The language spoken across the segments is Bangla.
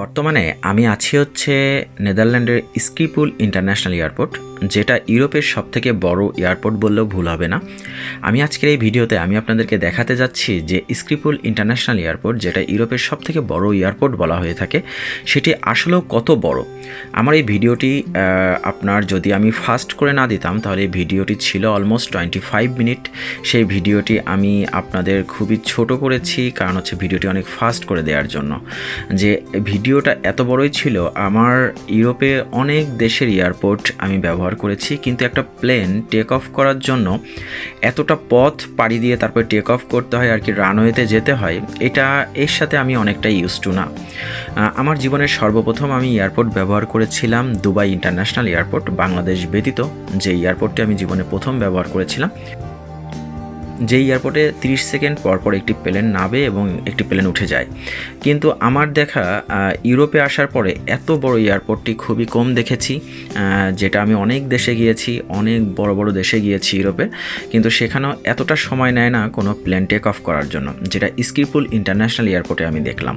বর্তমানে আমি আছি হচ্ছে নেদারল্যান্ডের স্কিপুল ইন্টারন্যাশনাল এয়ারপোর্ট, যেটা ইউরোপের সবথেকে বড় এয়ারপোর্ট বললেও ভুল হবে না। আমি আজকের এই ভিডিওতে আমি আপনাদেরকে দেখাতে যাচ্ছি যে স্ক্রিপুল ইন্টারন্যাশনাল এয়ারপোর্ট, যেটা ইউরোপের সবথেকে বড় এয়ারপোর্ট বলা হয়ে থাকে, সেটি আসলেও কত বড়? আমার এই ভিডিওটি আপনার যদি আমি ফাস্ট করে না দিতাম, তাহলে এই ভিডিওটি ছিল অলমোস্ট টোয়েন্টি ফাইভ মিনিট। সেই ভিডিওটি আমি আপনাদের খুবই ছোট করেছি, কারণ হচ্ছে ভিডিওটি অনেক ফাস্ট করে দেওয়ার জন্য। যে ভিডিওটা এত বড়ই ছিল, আমার ইউরোপে অনেক দেশের এয়ারপোর্ট আমি ব্যবহার করেছি, কিন্তু একটা প্লেন টেক অফ করার জন্য এতটা পথ পাড়ি দিয়ে তারপর টেক অফ করতে হয় আর কি রানওয়েতে যেতে হয়, এটা এর সাথে আমি অনেকটা ইউজ টু না। আমার জীবনের সর্বপ্রথম আমি এয়ারপোর্ট ব্যবহার করেছিলাম দুবাই ইন্টারন্যাশনাল এয়ারপোর্ট, বাংলাদেশ ব্যতীত যে এয়ারপোর্টটি আমি জীবনে প্রথম ব্যবহার করেছিলাম। যে এয়ারপোর্টে 30 সেকেন্ড পর পর একটি প্লেন নাবে এবং একটি প্লেন উঠে যায়। কিন্তু আমার দেখা ইউরোপে আসার পরে এত বড় এয়ারপোর্টটি খুবই কম দেখেছি যেটা আমি অনেক দেশে গিয়েছি, অনেক বড় বড় দেশে গিয়েছি ইউরোপে। কিন্তু সেখানেও এতটা সময় নেয় না কোনো প্লেন টেক অফ করার জন্য, যেটা স্কিপুল ইন্টারন্যাশনাল এয়ারপোর্টে আমি দেখলাম।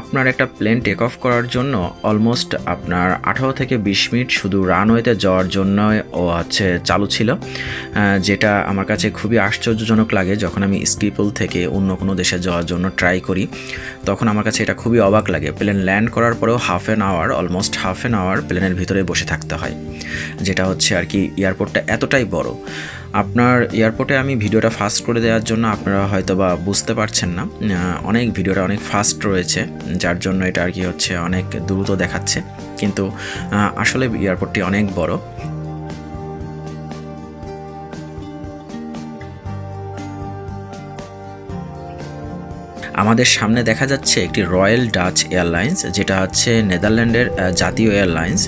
আপনার একটা প্লেন টেক অফ করার জন্য অলমোস্ট আপনার আঠারো থেকে বিশ মিনিট শুধু রানওয়েতে যাওয়ার জন্য ও হচ্ছে চালু ছিল যেটা আমার কাছে খুবই আশ্চর্যজনক লাগে যখন আমি স্কিপুল থেকে অন্য কোনো দেশে যাওয়ার জন্য ট্রাই করি, তখন আমার কাছে এটা খুবই অবাক লাগে। প্লেন ল্যান্ড করার পরেও half an hour almost half an hour প্লেনের ভিতরে বসে থাকতে হয়, যেটা হচ্ছে আর কি এয়ারপোর্টটা এতটাই বড়। আপনার এয়ারপোর্টে আমি ভিডিওটা ফাস্ট করে দেওয়ার জন্য আপনারা হয়তো বা বুঝতে পারছেন না। অনেক ভিডিওটা অনেক ফাস্ট রয়েছে, যার জন্য এটা আর কি হচ্ছে অনেক দ্রুত দেখাচ্ছে। কিন্তু আসলে এয়ারপোর্টটি অনেক বড়। আমাদের সামনে দেখা যাচ্ছে একটি রয়্যাল ডাচ এয়ারলাইন্স, যেটা হচ্ছে নেদারল্যান্ডের জাতীয় এয়ারলাইন্স,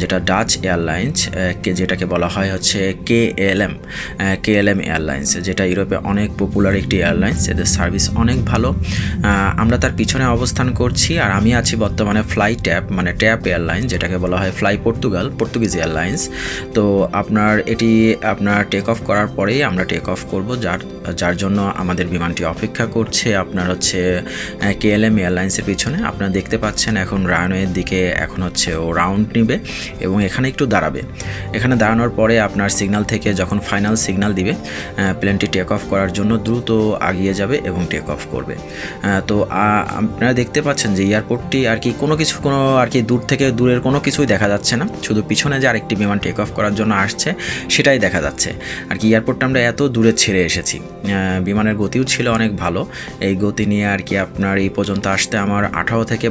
যেটা ডাচ এয়ারলাইন্স যেটাকে বলা হয় হচ্ছে K L M K L M airlines, যেটা ইউরোপে অনেক পপুলার একটি এয়ারলাইন্স, এদের সার্ভিস অনেক ভালো। আমরা তার পিছনে অবস্থান করছি আর আমি আছি বর্তমানে ফ্লাই ট্যাপ মানে ট্যাপ এয়ারলাইন যেটাকে বলা হয় ফ্লাই পর্তুগাল পর্তুগিজ এয়ারলাইন্স। তো আপনার এটি, আপনার টেক অফ করার পরেই আমরা টেক অফ করব, যার যার জন্য আমাদের বিমানটি অপেক্ষা করছে। আপনার হচ্ছে কেএলএম এয়ারলাইন্সের পিছনে। আপনারা দেখতে পাচ্ছেন এখন রানওয়ের দিকে এখন হচ্ছে ও রাউন্ড নিবে এবং এখানে একটু দাঁড়াবে। এখানে দাঁড়ানোর পরে আপনার সিগনাল থেকে যখন ফাইনাল সিগনাল দিবে প্লেনটি টেক অফ করার জন্য দ্রুত আগিয়ে যাবে এবং টেক অফ করবে। তো আপনারা দেখতে পাচ্ছেন যে এয়ারপোর্টটি আর কি কোনো কিছু, কোনো আর কি দূর থেকে দূরের কোনো কিছুই দেখা যাচ্ছে না। শুধু পিছনে যে আরেকটি বিমান টেক অফ করার জন্য আসছে, সেটাই দেখা যাচ্ছে। আর কি এয়ারপোর্টটা আমরা এত দূরে ছেড়ে এসেছি। বিমানের গতিও ছিল অনেক ভালো। এই গতি নিয়ে আর কি আপনার এই পর্যন্ত আসতে আমার আঠারো থেকে